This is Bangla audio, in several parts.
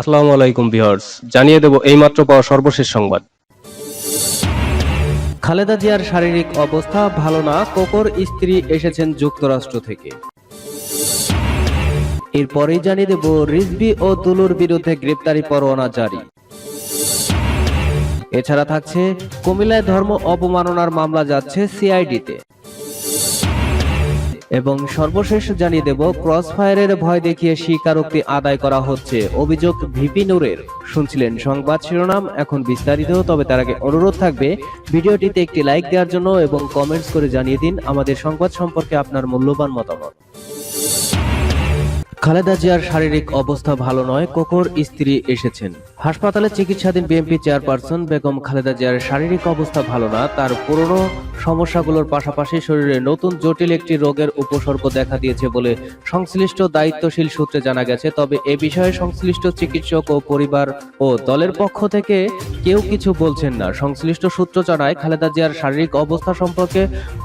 আসসালামু আলাইকুম ভিউয়ার্স, জানিয়ে দেব এইমাত্র পাওয়া সর্বশেষ সংবাদ। খালেদা জিয়ার শারীরিক অবস্থা ভালো না, কোকর স্ত্রী এসেছেন যুক্তরাষ্ট্র থেকে। এরপরেই জানিয়ে দেব রিজবি ও দুলুর বিরুদ্ধে গ্রেপ্তারি পরোয়ানা জারি। এছাড়া থাকছে কুমিল্লায় ধর্ম অবমাননার মামলা যাচ্ছে সিআইডিতে। এবং সর্বশেষ জানিয়ে দেব ক্রস ফায়ারের ভয় দেখিয়ে স্বীকারোক্তি আদায় করা হচ্ছে। অভিযোগ ভিপি নূরের। শুনছিলেন সংবাদ শিরোনাম, এখন বিস্তারিত, তবে তার আগে অনুরোধ থাকবে, ভিডিওটিতে একটি লাইক দেওয়ার জন্য এবং কমেন্টস করে জানিয়ে দিন আমাদের সংবাদ সম্পর্কে আপনার মূল্যবান মতামত। খালেদা জিয়ার শারীরিক অবস্থা ভালো নয়, কোকর স্ত্রী এসেছেন। হাসপাতালে চিকিৎসাধীন বিএনপি চেয়ারপারসন বেগম খালেদা জিয়ার শারীরিক অবস্থা ভালো না, তার পুরনো সমস্যাগুলোর পাশাপাশি শরীরে নতুন জটিল একটি রোগের উপসর্গ দেখা দিয়েছে বলে সংশ্লিষ্ট দায়িত্বশীল সূত্রে জানা গেছে। তবে এ বিষয়ে সংশ্লিষ্ট চিকিৎসক ও পরিবার ও দলের পক্ষ থেকে কেউ কিছু বলছেন না। সংশ্লিষ্ট সূত্র জানায়, খালেদা জিয়ার শারীরিক অবস্থা সম্পর্কে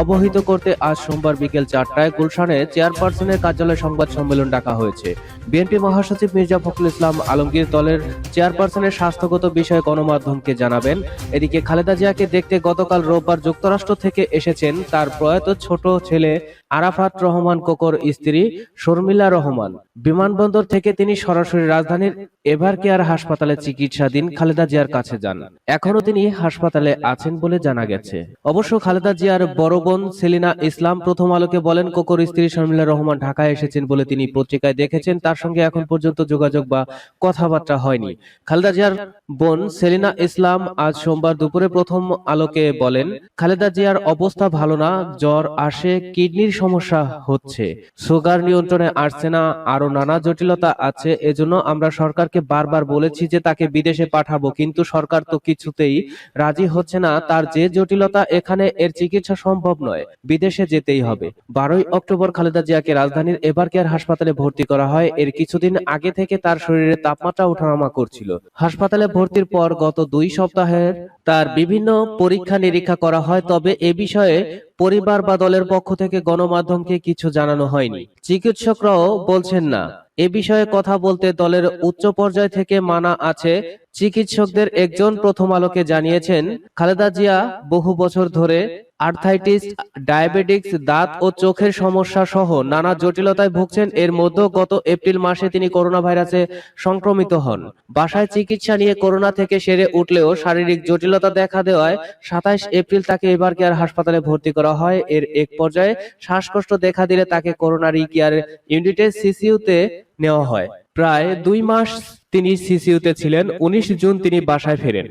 অবহিত করতে আজ সোমবার বিকেল চারটায় গুলশানে চেয়ারপারসনের কার্যালয়ে সংবাদ সম্মেলন ডাকা হয়েছে। বিএনপি মহাসচিব মির্জা ফখরুল ইসলাম আলমগীর দলের চেয়ারপারসনের স্বাস্থ্যগত বিষয়ে গণমাধ্যমকে জানাবেন। এদিকে খালেদা জিয়াকে দেখতে গতকাল রোববার যুক্তরাষ্ট্র থেকে এসেছেন তার প্রয়াত ছোট ছেলে আরাফাত রহমান কোকর স্ত্রী শর্মিলা রহমান। বিমানবন্দর থেকে তিনি সরাসরি রাজধানীর এভার কেয়ার হাসপাতালে চিকিৎসাধীন খালেদা জিয়ার কাছে যান। এখনও তিনি হাসপাতালে আছেন বলে জানা গেছে। অবশ্য খালেদা জিয়ার বড় বোন সেলিনা ইসলাম প্রথম আলোকে বলেন, কোকর স্ত্রী শর্মিলা রহমান ঢাকায় এসেছেন বলে তিনি পত্রিকায় দেখেছেন। তার সঙ্গে এখন পর্যন্ত যোগাযোগ বা কথাবার্তা হয়নি। খালেদা জিয়ার বোন সেলিনা ইসলাম আজ সোমবার দুপুরে প্রথম আলোকে বলেন, খালেদা জিয়ার অবস্থা ভালো না, জ্বর আসে, কিডনির সমস্যা হচ্ছে। সুগার নিয়ন্ত্রণে আসছে না আরও নানা জটিলতা আছে, এজন্য আমরা সরকারকে বারবার বলেছি যে তাকে বিদেশে পাঠাবো, কিন্তু সরকার তো কিছুতেই রাজি হচ্ছে না। তার যে জটিলতা এখানে এর চিকিৎসা সম্ভব নয়, বিদেশে যেতেই হবে। বারোই অক্টোবর খালেদা জিয়াকে রাজধানীর এভার কেয়ার হাসপাতালে ভর্তি করা হয়। এর কিছুদিন আগে থেকে তার শরীরে তাপমাত্রা ওঠানামা করছিল। হাসপাতালে ভর্তির পর গত দুই সপ্তাহের তার বিভিন্ন পরীক্ষা নিরীক্ষা করা হয়, তবে এ বিষয়ে পরিবার বা দলের পক্ষ থেকে গণমাধ্যমকে কিছু জানানো হয়নি। চিকিৎসকরাও বলছেন না। এ বিষয়ে কথা বলতে দলের উচ্চ পর্যায় থেকে মানা আছে। চিকিৎসকদের একজন প্রথম আলোকে জানিয়েছেন খালেদা জিয়া বহু বছর ধরে আর্থাইটিস ডায়াবেটিক্স দাঁত ও চোখের সমস্যা সহ নানা জটিলতায় ভুগছেন এর মধ্যে গত এপ্রিল মাসে তিনি করোনা ভাইরাসে সংক্রমিত হন। বাসায় চিকিৎসা নিয়ে করোনা থেকে সেরে উঠলেও শারীরিক জটিলতা দেখা দেওয়ায় সাতাইশ এপ্রিল তাকে এবার কেয়ার হাসপাতালে ভর্তি করা হয়? এর এক পর্যায়ে শ্বাসকষ্ট দেখা দিলে তাকে করোনারি কেয়ার ইউনিটের সিসিইউতে নেওয়া হয়। প্রায় দুই মাস তিনি সিসিইউতে ছিলেন, উনিশ জুন তিনি বাসায় ফেরেন।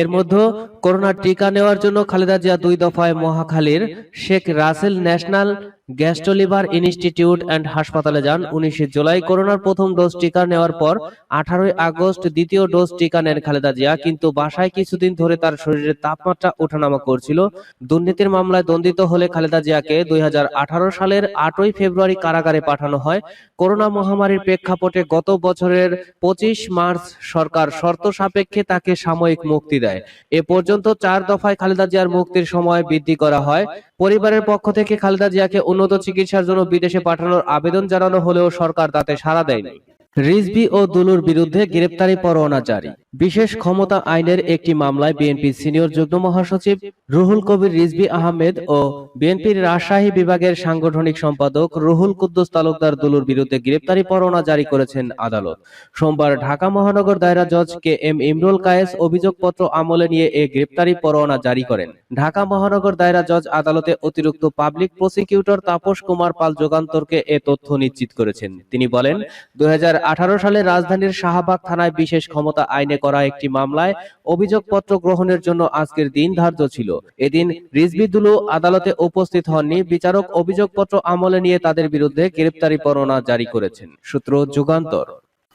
এর মধ্যে করোনার টিকা নেওয়ার জন্য খালেদা জিয়া দুই দফায় মহাখালীর Sheikh Russel national gastroliver institute and হাসপাতালে যান। উনিশে জুলাই করোনার প্রথম ডোজ টিকা নেওয়ার পর আঠারোই আগস্ট দ্বিতীয় ডোজ টিকা নেন খালেদা জিয়া, কিন্তু বাসায় কিছুদিন ধরে তার শরীরের তাপমাত্রা ওঠানামা করছিল। দুর্নীতির মামলায় দণ্ডিত হলে খালেদা জিয়াকে দুই হাজার আঠারো সালের আটই ফেব্রুয়ারি কারাগারে পাঠানো হয়। করোনা মহামারীর প্রেক্ষাপটে গত বছরের পঁচিশ মার্চ সরকার শর্ত সাপেক্ষে তাকে সাময়িক মুক্তি দেয়। এ পর্যন্ত চার দফায় খালেদা জিয়ার মুক্তির সময় বৃদ্ধি করা হয়। পরিবারের পক্ষ থেকে খালেদা জিয়াকে উন্নত চিকিৎসার জন্য বিদেশে পাঠানোর আবেদন জানানো হলেও সরকার তাতে সাড়া দেয়নি। রিজভি ও দুলুর বিরুদ্ধে গ্রেপ্তারি পরোয়ানা জারি। বিশেষ ক্ষমতা আইনের একটি মামলায় বিএনপি সিনিয়র যুগ্ম মহাসচিব রুহুল কবির রিজভি আহমেদ ও বিএনপির রাজশাহী বিভাগের সাংগঠনিক সম্পাদক রুহুল কুদ্দুস তালুকদার দুলুর বিরুদ্ধে গ্রেপ্তারি পরোয়ানা জারি করেছেন আদালত। সোমবার ঢাকা মহানগর দায়রা জজ কে এম ইমরুল কায়েস অভিযোগপত্র আমলে নিয়ে এ গ্রেপ্তারি পরোয়ানা জারি করেন। ঢাকা মহানগর দায়রা জজ আদালতে অতিরিক্ত পাবলিক প্রসিকিউটর তাপস কুমার পাল যোগান্তরকে এ তথ্য নিশ্চিত করেছেন। তিনি বলেন দু হাজার সালে রাজধানীর শাহবাগ থানায় বিশেষ ক্ষমতা আইনে করা একটি মামলায় অভিযোগপত্র গ্রহণের জন্য আজকের দিন ধার্য ছিল। এদিন রিজবিদুলু আদালতে উপস্থিত হননি। বিচারক অভিযোগপত্র আমলে নিয়ে তাদের বিরুদ্ধে গ্রেপ্তারি পরোয়ানা জারি করেছেন। সূত্র যুগান্তর।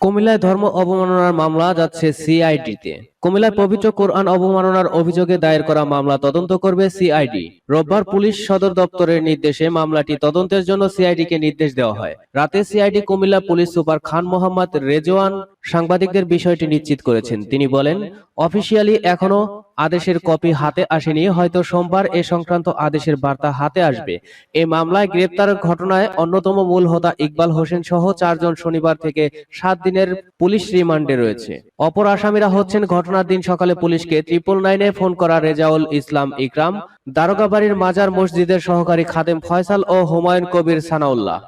কুমিল্লায় ধর্ম অবমাননার মামলা যাচ্ছে সিআইডিতে। কুমিল্লায় পবিত্র কোরআন অবমাননার অভিযোগে দায়ের করা মামলা তদন্ত করবে সিআইডি। রোববার পুলিশ সদর দপ্তরের নির্দেশে মামলাটি তদন্তের জন্য সিআইডি কে নির্দেশ দেওয়া হয়। রাতে CID Comilla police super Khan Mohammad Rezwan সাংবাদিকদের বিষয়টি নিশ্চিত করেছেন। তিনি বলেন, অফিসিয়ালি এখনও আদেশের কপি হাতে আসেনি, হয়তো সোমবার এ সংক্রান্ত আদেশের বার্তা হাতে আসবে। এ মামলায় গ্রেপ্তার ঘটনায় অন্যতম মূল হোতা ইকবাল হোসেন সহ চারজন শনিবার থেকে সাত দিনের পুলিশ রিমান্ডে রয়েছে। অপর আসামিরা হচ্ছেন ঘটনার দিন সকালে পুলিশকে ট্রিপল নাইনে ফোন করা রেজাউল ইসলাম ইকরাম, দারোগাবাড়ির মাজার মসজিদের সহকারী খাদেম ফয়সাল ও হুমায়ুন কবির সানাউল্লাহ।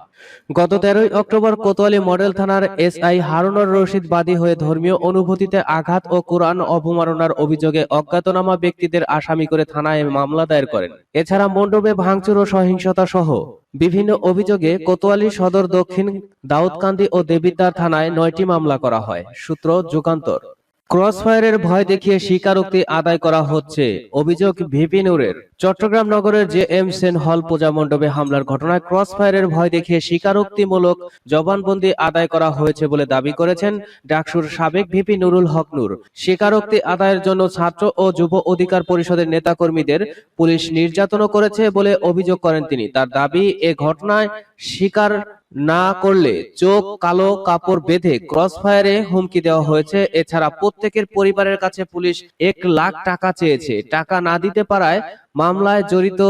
গত তেরোই অক্টোবর কোতোয়ালি মডেল থানার এসআই হারুনুর রশিদ বাদী হয়ে ধর্মীয় অনুভূতিতে আঘাত ও কোরআন অবমাননার অভিযোগে অজ্ঞাতনামা ব্যক্তিদের আসামি করে থানায় মামলা দায়ের করেন। এছাড়া মণ্ডপে ভাঙচুর ও সহিংসতা সহ বিভিন্ন অভিযোগে কোতোয়ালি সদর দক্ষিণ দাউদকান্দি ও দেবিদ্বার থানায় নয়টি মামলা করা হয়। সূত্র যুগান্তর। ক্রসফায়ারের ভয় দেখিয়ে স্বীকারোক্তি আদায় করা হচ্ছে। অভিযোগ ভিপি নূরের। চট্টগ্রাম নগরের জে এম সেন হল পূজা মণ্ডপে হামলার ঘটনায় ক্রসফায়ারের ভয় দেখিয়ে স্বীকারোক্তিমূলক জবানবন্দি আদায় করা হয়েছে বলে দাবি করেছেন ডাকসুর সাবেক ভিপি নুরুল হক নূর। স্বীকারোক্তি আদায়ের জন্য ছাত্র ও যুব অধিকার পরিষদের নেতাকর্মীদের পুলিশ নির্যাতনও করেছে বলে অভিযোগ করেন তিনি। তার দাবি, এ ঘটনায় স্বীকার না করলে চোখ কালো কাপড় বেঁধে ক্রস ফায়ারে হুমকি দেওয়া হয়েছে। এছাড়া প্রত্যেকের পরিবারের কাছে পুলিশ এক লাখ টাকা চেয়েছে। টাকা না দিতে পারায় মামলায় জড়িত,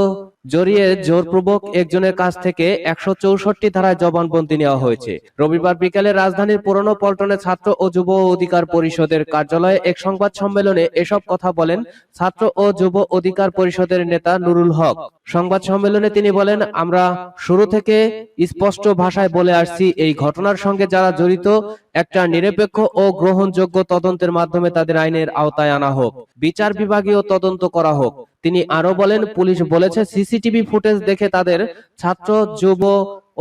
জড়িয়ে জোরপূর্বক একজনের কাছ থেকে একশো চৌষট্টি ধারায় জবানবন্দি নেওয়া হয়েছে। রবিবার বিকেলে রাজধানীর পুরনো পল্টনে ছাত্র ও যুব অধিকার পরিষদের কার্যালয়ে এক সংবাদ সম্মেলনে এসব কথা বলেন ছাত্র ও যুব অধিকার পরিষদের নেতা নুরুল হক। সংবাদ সম্মেলনে তিনি বলেন, আমরা শুরু থেকে স্পষ্ট ভাষায় বলে আসছি, এই ঘটনার সঙ্গে যারা জড়িত, একটা নিরপেক্ষ ও গ্রহণযোগ্য তদন্তের মাধ্যমে তাদের আইনের আওতায় আনা হোক। বিচার বিভাগীয় তদন্ত করা হোক। তিনি আরও বলেন পুলিশ বলেছে সিসিটিভি ফুটেজ দেখে তাদের ছাত্র যুব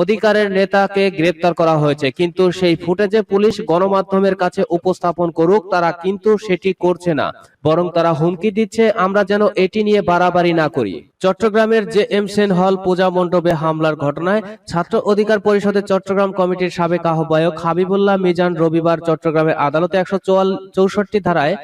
অধিকারের নেতাকে গ্রেপ্তার করা হয়েছে, কিন্তু সেই ফুটেজে পুলিশ গণমাধ্যমের কাছে উপস্থাপন করুক, তারা কিন্তু সেটি করছে না, বরং তারা হুমকি দিচ্ছে, আমরা যেন এটি নিয়ে বাড়াবাড়ি না করি। চট্টগ্রামের জে এম সেন হল পূজা মণ্ডপে হামলার ঘটনায় ছাত্র অধিকার পরিষদের চট্টগ্রাম কমিটির সাবেক আহ্বায়ক হাবিবুল্লাহ মিজান রবিবার চট্টগ্রামের আদালতে একশো চৌষট্টি ধারায়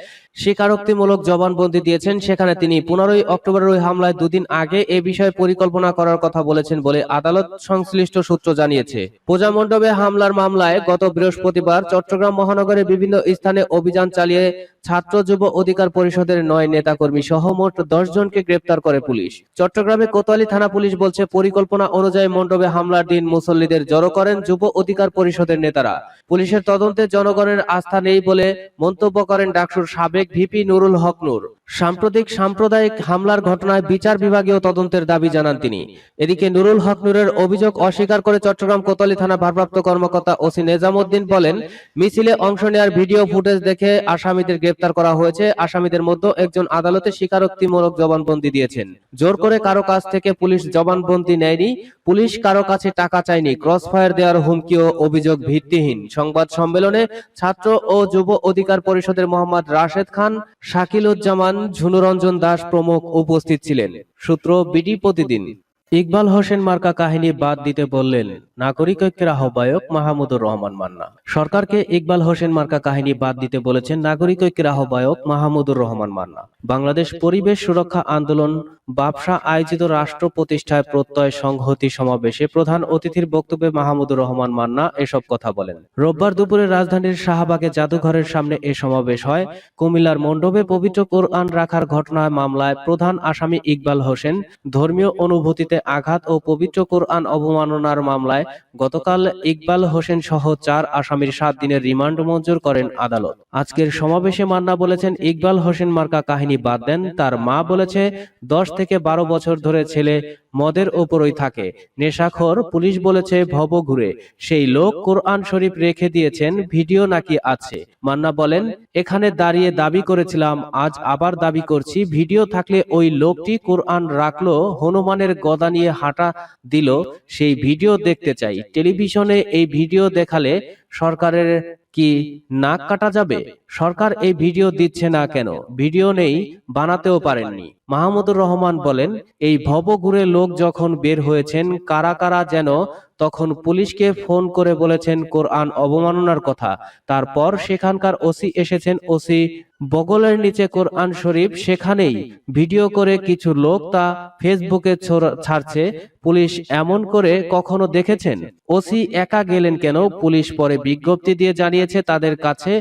স্বীকারোক্তিমূলক জবানবন্দি দিয়েছেন, সেখানে তিনি পনেরোই অক্টোবরের ওই হামলায় দুদিন আগে এ বিষয়ে পরিকল্পনা করার কথা বলেছেন বলে আদালত সংশ্লিষ্ট সূত্র জানিয়েছে। পূজা মণ্ডপে হামলার মামলায় গত বৃহস্পতিবার চট্টগ্রাম মহানগরের বিভিন্ন স্থানে অভিযান চালিয়ে ছাত্র যুব অধিকার পরিষদের নয় নেতাকর্মী সহ মোট দশ জনকে গ্রেপ্তার করে পুলিশ। চট্টগ্রামে কোতোয়ালি থানা পুলিশ বলছে, পরিকল্পনা অনুযায়ী মণ্ডপে হামলার দিন মুসল্লিদের জড়ো করেন যুব অধিকার পরিষদের নেতারা। পুলিশের তদন্তে জনগণের আস্থা নেই বলে মন্তব্য করেন ডাকসুর সাবেক ভিপি নুরুল হক নূর। সাম্প্রতিক সাম্প্রদায়িক হামলার ঘটনায় বিচার বিভাগীয় তদন্তের দাবি জানান তিনি। এদিকে নুরুল হক নূরের অভিযোগ অস্বীকার করে চট্টগ্রাম কোতোয়ালি থানা ভারপ্রাপ্ত কর্মকর্তা ওসি নেজামুদ্দিন বলেন, মিছিলে অংশ নেওয়ার ভিডিও ফুটেজ দেখে আসামিদের গ্রেপ্তার করা হয়েছে। আসামিদের মধ্যে একজন আদালতে স্বীকারোক্তিমূলক জবানবন্দি দিয়েছেন। জোর করে কারও কাছ থেকে পুলিশ জবানবন্দি নেয়নি। পুলিশ কারও কাছে টাকা চায়নি। ক্রসফায়ার দেওয়ার হুমকি ও অভিযোগ ভিত্তিহীন। সংবাদ সম্মেলনে ছাত্র ও যুব অধিকার পরিষদের মোহাম্মদ রাশেদ খান, শাকিলুজ্জামান ঝুনুরঞ্জন দাস প্রমুখ উপস্থিত ছিলেন। সূত্র বিডি প্রতিদিন। ইকবাল হোসেন মার্কা কাহিনী বাদ দিতে বললেন, নাগরিক ঐক্যের আহ্বায়ক মাহমুদুর রহমান মান্না। সরকারকে ইকবাল হোসেন মার্কা কাহিনী বাদ দিতে বলেছেন নাগরিক ঐক্যের আহ্বায়ক মাহমুদুর রহমান মান্না। বাংলাদেশ পরিবেশ সুরক্ষা আন্দোলন বাপসা আয়োজিত রাষ্ট্র প্রতিষ্ঠায় প্রত্যয় সংহতি সমাবেশে প্রধান অতিথির বক্তব্যে মাহমুদুর রহমান মান্না এসব কথা বলেন। রোববার দুপুরে রাজধানীর শাহবাগে জাদুঘরের সামনে এ সমাবেশ হয়। কুমিল্লার মণ্ডপে পবিত্র কোরআন রাখার ঘটনায় মামলায় প্রধান আসামি ইকবাল হোসেন ধর্মীয় অনুভূতিতে আঘাত ও পবিত্র কোরআন অবমাননার মামলায় গতকাল ইকবাল হোসেন সহ চার আসামির সাত দিনের রিমান্ড মঞ্জুর করেন আদালত। আজকের সমাবেশে মান্না বলেছেন, ইকবাল হোসেন মার্কা কাহিনী বাদ দেন, তার মা বলেছে, দশ থেকে বারো বছর ধরে ছেলে মদের ওপরই থাকে। নেশাখোর পুলিশ বলেছে, ভব ঘুরে। সেই লোক কোরআন শরীফ রেখে দিয়েছেন, ভিডিও নাকি আছে। মান্না বলেন, এখানে দাঁড়িয়ে দাবি করেছিলাম, আজ আবার দাবি করছি, ভিডিও থাকলে ওই লোকটি কোরআন রাখল, হনুমানের গদা নিয়ে হাঁটা দিল সেই ভিডিও দেখতে চাই। টেলিভিশনে এই ভিডিও দেখালে সরকারের কি নাক কাটা যাবে? সরকার এই ভিডিও দিচ্ছে না কেন? ভিডিও নেই, বানাতেও পারেননি। মাহমুদুর রহমান বলেন, এই ভবঘুরে লোক যখন বের হয়েছেন, কারা কারা যেন তখন পুলিশকে ফোন করে বলেছেন কোরআন অবমাননার কথা। তারপর সেখানকার ওসি এসেছেন। ওসি বগলের নিচে কোরআন শরীফ সেখানেই ভিডিও করে কিছু লোক তা ফেসবুকে ছাড়ছে। পুলিশ এমন করে কখনো দেখেছেন? ওসি একা গেলেন কেন? পুলিশ পরে বিজ্ঞপ্তি দিয়ে জানিয়েছে, তাদের কাছে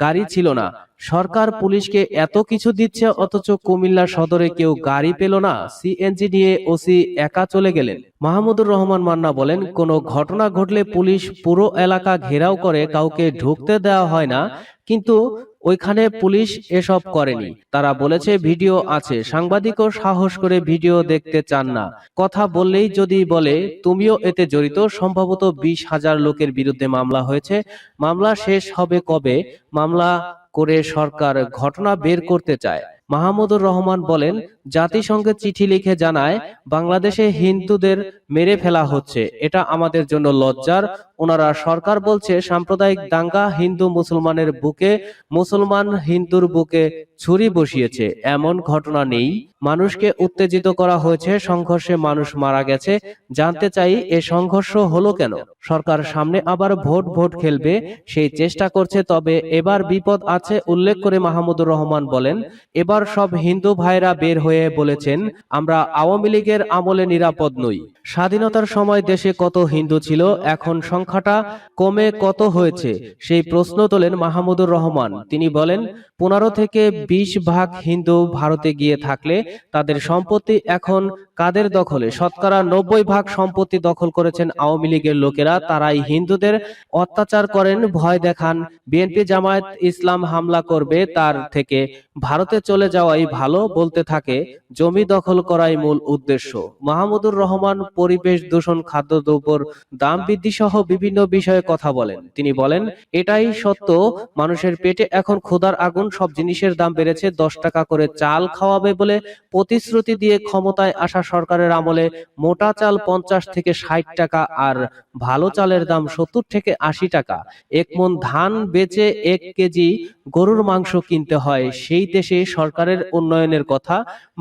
গাড়ি ছিল না। সরকার পুলিশকে এত কিছু দিচ্ছে অথচ কুমিল্লা সদরে কেউ গাড়ি পেল না। সিএনজি নিয়ে ওসি একা চলে গেলেন। মাহমুদুর রহমান মান্না বলেন কোনো ঘটনা ঘটলে পুলিশ পুরো এলাকা ঘেরাও করে কাউকে ঢুকতে দেওয়া হয় না। কিন্তু ওইখানে পুলিশ এসব করেনি। তারা বলেছে ভিডিও আছে সাংবাদিকও সাহস করে ভিডিও দেখতে চান না। কথা বললেই যদি বলে তুমিও এতে জড়িত সম্ভবত বিশ হাজার লোকের বিরুদ্ধে মামলা হয়েছে মামলা শেষ হবে কবে মামলা করে সরকার ঘটনা বের করতে চায়। মাহমুদুর রহমান বলেন জাতিসংঘে চিঠি লিখে জানায় বাংলাদেশে হিন্দুদের মেরে ফেলা হচ্ছে। এটা আমাদের জন্য লজ্জার। ওনারা সরকার বলছে সাম্প্রদায়িক দাঙ্গা হিন্দু মুসলমানের বুকে মুসলমান হিন্দুর বুকে ছুরি বসিয়েছে। এমন ঘটনা নেই। মানুষকে উত্তেজিত করা হয়েছে সংঘর্ষে মানুষ মারা গেছে। জানতে চাই এ সংঘর্ষ হলো কেন? সরকার সামনে আবার ভোট ভোট খেলবে। সেই চেষ্টা করছে তবে এবার বিপদ আছে উল্লেখ করে মাহমুদুর রহমান বলেন এবার সব হিন্দু ভাইরা বের হয়ে বলেছেন, আমরা আওয়ামী লীগের আমলে নিরাপদ নই। স্বাধীনতার সময় দেশে কত হিন্দু ছিল, এখন সংখ্যাটা কমে কত হয়েছে, সেই প্রশ্ন তোলেন মাহমুদুর রহমান। তিনি বলেন, পনেরো থেকে বিশ ভাগ হিন্দু ভারতে গিয়ে থাকলে তাদের সম্পত্তি এখন কাদের দখলে? শতকরা নব্বই ভাগ সম্পত্তি দখল করেছেন আওয়ামী লীগের লোকেরা। তারাই হিন্দুদের অত্যাচার করেন, ভয় দেখান। বিএনপি জামায়াত ইসলাম হামলা করবে, তার থেকে ভারতে চলে যাওয়াই ভালো বলতে থাকে, জমি দখল করাই মূল উদ্দেশ্য। মাহমুদুর রহমান পরিবেশ দূষণ খাদ্যদ্রব্যর দাম বৃদ্ধি সহ বিভিন্ন বিষয়ে কথা বলেন। তিনি বলেন, এটাই সত্য। মানুষের পেটে এখন ক্ষুধার আগুন, সব জিনিসের দাম বেড়েছে। দশ টাকা করে চাল খাওয়াবে বলে প্রতিশ্রুতি দিয়ে ক্ষমতায় আসা সরকারের আমলে মোটা চাল পঞ্চাশ থেকে ষাট টাকা আর ভালো চালের দাম সত্তর থেকে আশি টাকা। এক মন ধান বেচে এক কেজি গরুর মাংস কিনতে হয়, সেই দেশে সরকারের উন্নয়নের কথা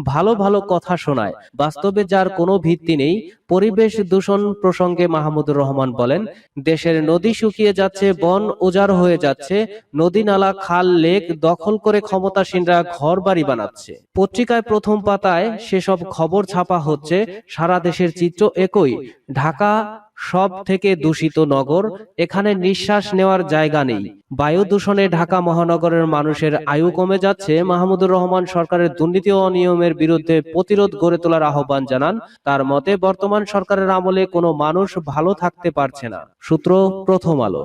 ভালো ভালো কথা শোনায়। বাস্তবে যার কোনো ভিত্তি নেই, পরিবেশ দূষণ প্রসঙ্গে মাহমুদুর রহমান বলেন, দেশের নদী শুকিয়ে যাচ্ছে, বন উজাড় হয়ে যাচ্ছে, নদী নালা, খাল, লেক দখল করে ক্ষমতাসীনরা ঘর বাড়ি বানাচ্ছে। পত্রিকায় প্রথম পাতায় সেসব খবর ছাপা হচ্ছে সারা দেশের চিত্র একই। ঢাকা সব থেকে দূষিত নগর এখানে নিঃশ্বাস নেওয়ার জায়গা নেই। বায়ু দূষণে ঢাকা মহানগরের মানুষের আয়ু কমে যাচ্ছে। মাহমুদুর রহমান সরকারের দুর্নীতি ও অনিয়মের বিরুদ্ধে প্রতিরোধ গড়ে তোলার আহ্বান জানান। তার মতে বর্তমান সরকারের আমলে কোনো মানুষ ভালো থাকতে পারছে না। সূত্র প্রথম আলো।